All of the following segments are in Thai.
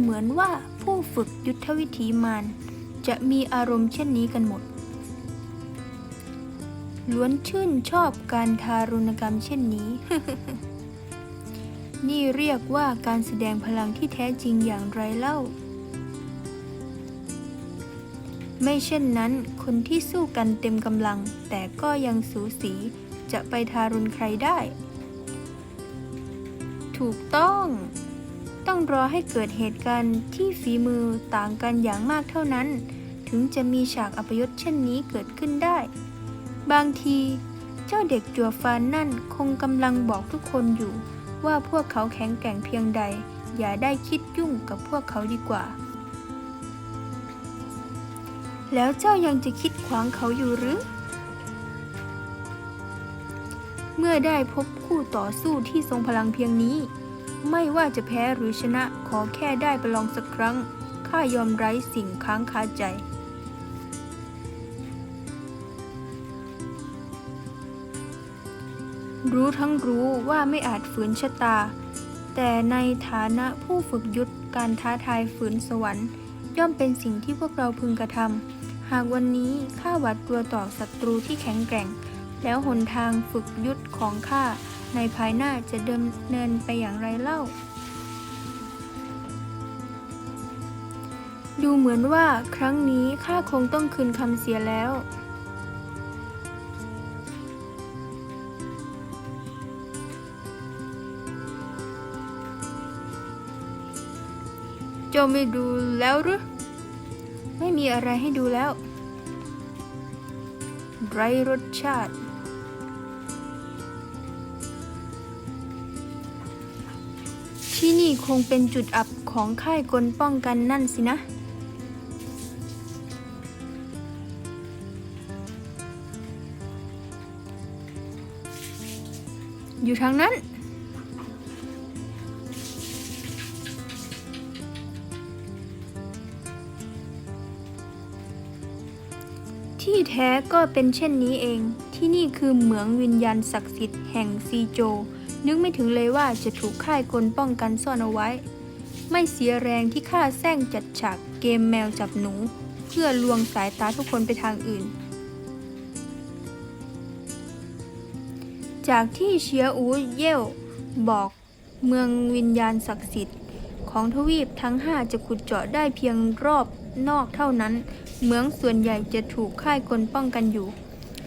เหมือนว่าผู้ฝึกยุทธวิธีมารจะมีอารมณ์เช่นนี้กันหมด ล้วนชื่นชอบการทารุณกรรมเช่นนี้ นี่เรียกว่าการแสดงพลังที่แท้จริงอย่างไรเล่า ไม่เช่นนั้น คนที่สู้กันเต็มกำลัง แต่ก็ยังสูสีจะไปทารุณใครได้ ถูกต้อง ต้องรอให้เกิดเหตุการณ์ที่ฝีมือต่างกันอย่างมากเท่านั้น ถึงจะมีฉากอัปยศเช่นนี้เกิดขึ้นได้ บางที เจ้าเด็กจัวฟานนั่นคงกำลังบอกทุกคนอยู่ ว่าพวกเขาแข็งแกร่งเพียงใด อย่าได้คิดยุ่งกับพวกเขาดีกว่า แล้วเจ้ายังจะคิดขวางเขาอยู่หรือเมื่อได้พบคู่ต่อสู้ที่ทรงพลังเพียงนี้ ไม่ว่าจะแพ้หรือชนะขอแค่ได้ประลองสักครั้ง ข้ายอมไร้สิ่งค้างคาใจ รู้ทั้งรู้ว่าไม่อาจฝืนชะตา แต่ในฐานะผู้ฝึกยุทธการท้าทายฝืนสวรรค์ ย่อมเป็นสิ่งที่พวกเราพึงกระทำหากวันนี้ข้าหวาดกลัวต่อศัตรูที่แข็งแกร่ง แล้วหนทางฝึกยุทธของข้า ในภายหน้าจะเดินเนินไปอย่างไรเล่า ดูเหมือนว่าครั้งนี้ข้าคงต้องคืนคำเสียแล้ว เจ้าไม่ดูแล้วหรือ ไม่มีอะไรให้ดูแล้ว ไรรสชาติ ที่นี่คงเป็นจุดอับของค่ายกลป้องกันนั่นสินะ อยู่ทางนั้น ที่แท้ก็เป็นเช่นนี้เอง ที่นี่คือเหมืองวิญญาณศักดิ์สิทธิ์แห่งซีโจ นึกไม่ถึงเลยว่าจะถูกค่ายกลป้องกันซ่อนเอาไว้ ไม่เสียแรงที่ข้าแซงจัดฉากเกมแมวจับหนู เพื่อลวงสายตาทุกคนไปทางอื่น จากที่เชียอูเย่วบอกเมืองวิญญาณศักดิ์สิทธิ์ ของทวีปทั้งห้าจะขุดเจาะได้เพียงรอบนอกเท่านั้น เมืองส่วนใหญ่จะถูกค่ายกลป้องกันอยู่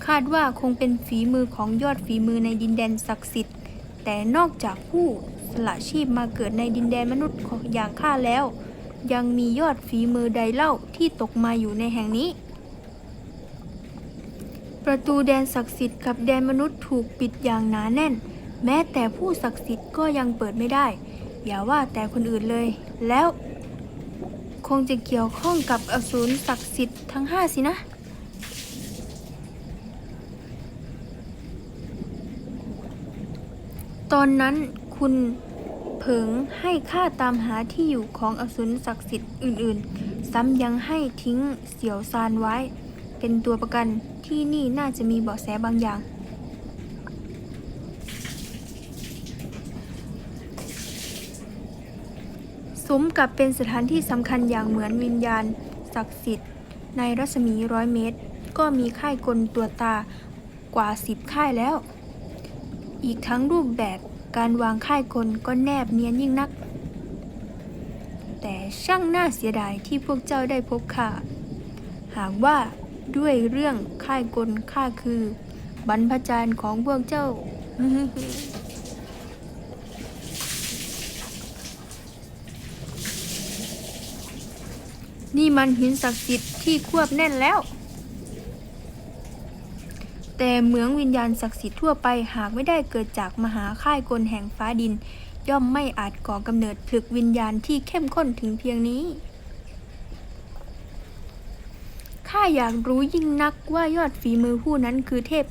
คาดว่าคงเป็นฝีมือของยอดฝีมือในดินแดนศักดิ์สิทธิ์ แต่นอกจากผู้สละชีพมาเกิดในดินแดนมนุษย์อย่างข้าแล้ว ยังมียอดฝีมือใดเล่าที่ตกมาอยู่ในแห่งนี้ ประตูแดนศักดิ์สิทธิ์กับแดนมนุษย์ถูกปิดอย่างหนาแน่น แม้แต่ผู้ศักดิ์สิทธิ์ก็ยังเปิดไม่ได้ อย่าว่าแต่คนอื่นเลย แล้ว คงจะเกี่ยวข้องกับอสูรศักดิ์สิทธิ์ทั้งห้าสินะ ตอนนั้นคุณเผิงให้ข้าตามหาที่อยู่ของอสูรศักดิ์สิทธิ์อื่นๆ ซ้ำยังให้ทิ้งเสี่ยวซานไว้ เป็นตัวประกันที่นี่น่าจะมีเบาะแสบางอย่าง สมกับเป็นสถานที่สำคัญอย่างเหมือนวิญญาณ ศักดิ์สิทธิ์ ในรัศมีร้อยเมตร ก็มีค่ายกลตัวตากว่าสิบค่ายแล้ว อีกทั้งรูปแบบการวางค่ายกลก็แนบเนียนยิ่งนัก แต่ช่างน่าเสียดายที่พวกเจ้าได้พบข้าหากว่าด้วยเรื่องค่ายกลข้าคือ บรรพจารย์ของพวกเจ้า นี่มันหินศักดิ์สิทธิ์ที่ควบแน่นแล้ว แต่เหมืองวิญญาณศักดิ์สิทธิ์ทั่วไปหากไม่ได้เกิดจากมหาค่ายกลแห่งฟ้าดิน ย่อมไม่อาจก่อกำเนิดผลึกวิญญาณที่เข้มข้นถึงเพียงนี้ข้าอยากรู้ยิ่งนักว่ายอดฝีมือผู้นั้นคือเทพ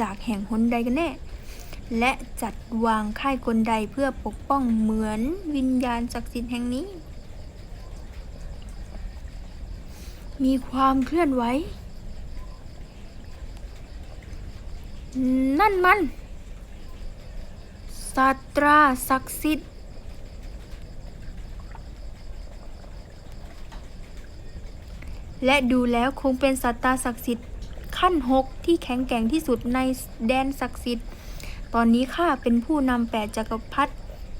จากแห่งหนใดกันแน่ และจัดวางค่ายกลใดเพื่อปกป้องเหมือนวิญญาณศักดิ์สิทธิ์แห่งนี้ มีความเคลื่อนไหว นั่นมันสัตราศักดิ์สิทธิ์และดูแล้วคงเป็นสัตตาศักดิ์สิทธิ์ขั้นหกที่แข็งแกร่งที่สุดในแดนศักดิ์สิทธิ์ ตอนนี้ข้าเป็นผู้นำแปดจักรพรรดิ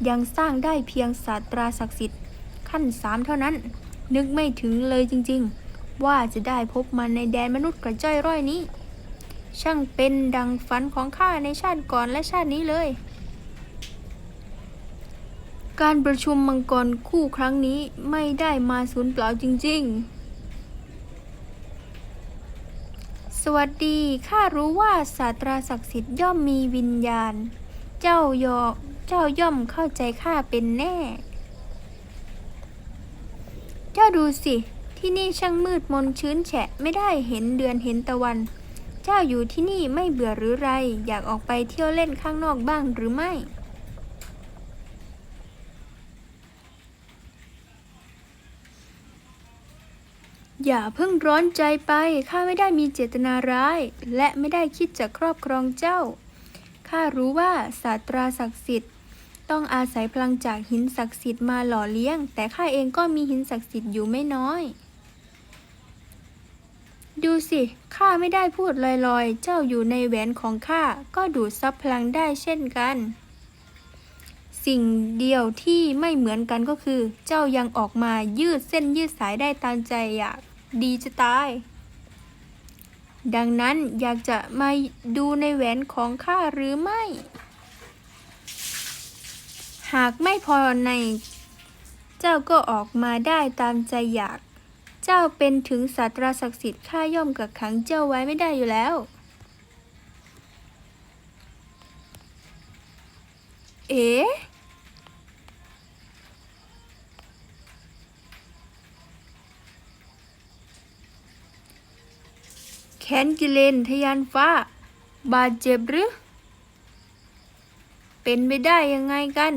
ยังสร้างได้เพียงสัตตราศักดิ์สิทธิ์ขั้นสามเท่านั้น นึกไม่ถึงเลยจริงๆ ว่าจะได้พบมันในแดนมนุษย์กระจ้อยร่อยนี้ ช่างเป็นดังฝันของข้าในชาติก่อนและชาตินี้เลย การประชุมมังกรคู่ครั้งนี้ไม่ได้มาสูญเปล่าจริง ๆ สวัสดี ข้ารู้ว่าศาสตราศักดิ์สิทธิ์ย่อมมีวิญญาณ เจ้ายอเจ้าย่อมเข้าใจข้าเป็นแน่ เจ้าดูสิ ที่นี่ช่างมืดมนชื้นแฉะไม่ได้เห็นเดือนเห็นตะวัน เจ้าอยู่ที่นี่ไม่เบื่อหรือไร อยากออกไปเที่ยวเล่นข้างนอกบ้างหรือไม่ อย่าเพิ่งร้อนใจไป ข้าไม่ได้มีเจตนาร้าย และไม่ได้คิดจะครอบครองเจ้า ข้ารู้ว่าศาสตราศักดิ์สิทธิ์ ต้องอาศัยพลังจากหินศักดิ์สิทธิ์มาหล่อเลี้ยง แต่ข้าเองก็มีหินศักดิ์สิทธิ์อยู่ไม่น้อย ดูสิ ข้าไม่ได้พูดลอยๆ เจ้าอยู่ในแหวนของข้าก็ดูดซับพลังได้เช่นกัน สิ่งเดียวที่ไม่เหมือนกันก็คือ เจ้ายังออกมายืดเส้นยืดสายได้ตามใจอยากดีจะตาย ดังนั้นอยากจะมาดูในแหวนของข้าหรือไม่ หากไม่พอใน เจ้าก็ออกมาได้ตามใจอยาก เจ้าเป็นถึงศาสตราศักดิ์สิทธิ์ข้าย่อมกักขังเจ้าไว้ไม่ได้อยู่แล้ว เอ๋แขนกิเลนทยานฟ้า บาดเจ็บหรือ เป็นไปได้ยังไงกัน